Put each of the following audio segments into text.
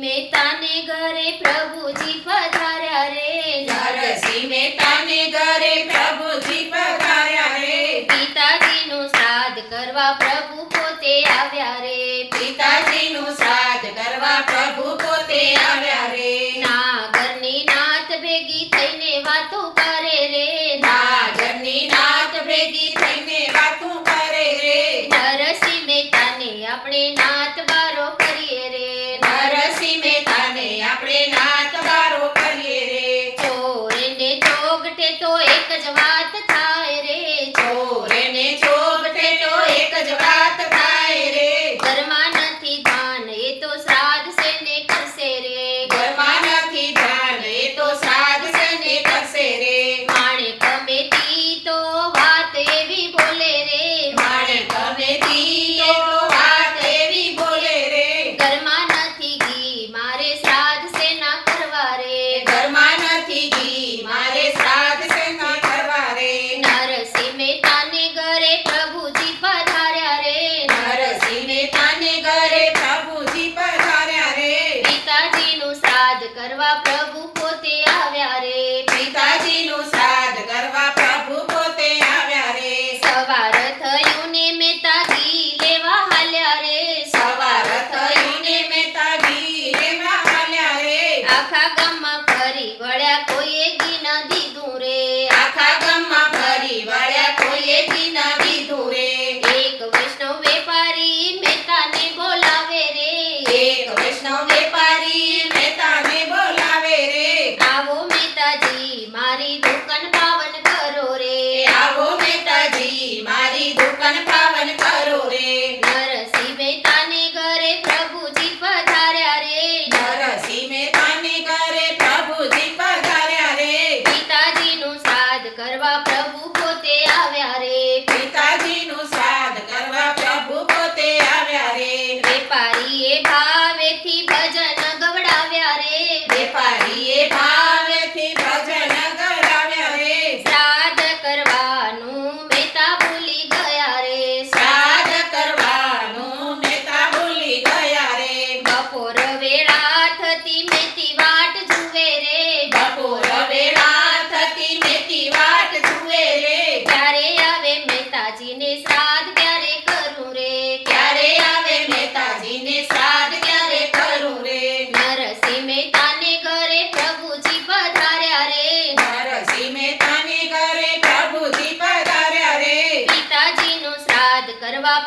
નરસિંહ મહેતાને ઘરે પ્રભુજી પધાર્યા રે. નરસિંહ મહેતાને ઘરે પ્રભુજી પધાર્યા રે. પિતાજીનો શ્રાદ્ધ કરવા પ્રભુ પોતે leva pra vou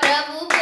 Amo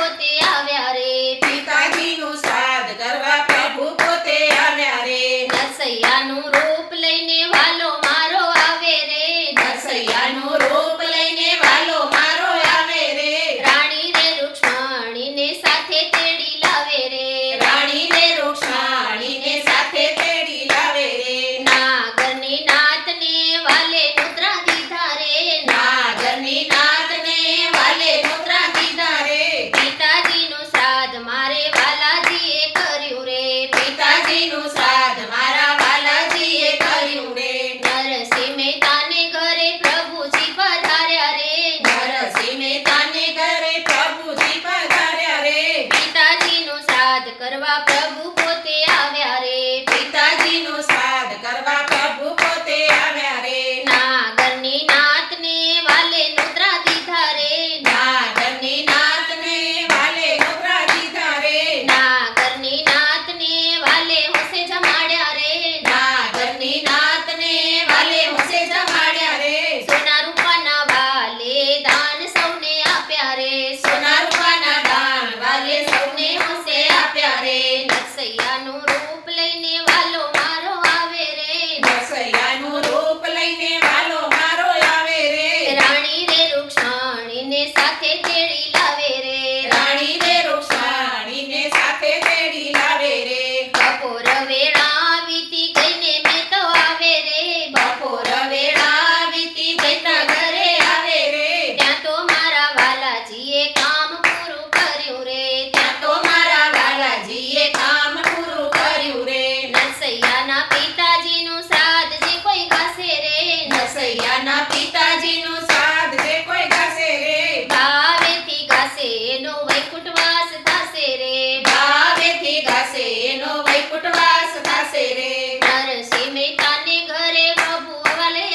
ઘરે પ્રભુ વાલે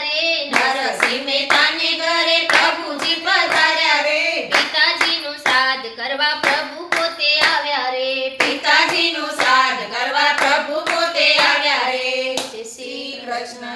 રે. નરસિંહ મહેતાને સાદ કરવા પ્રભુ પોતે આવ્યા રે. પિતાજીનો સાદ કરવા પ્રભુ પોતે આવ્યા રે. શ્રી કૃષ્ણ.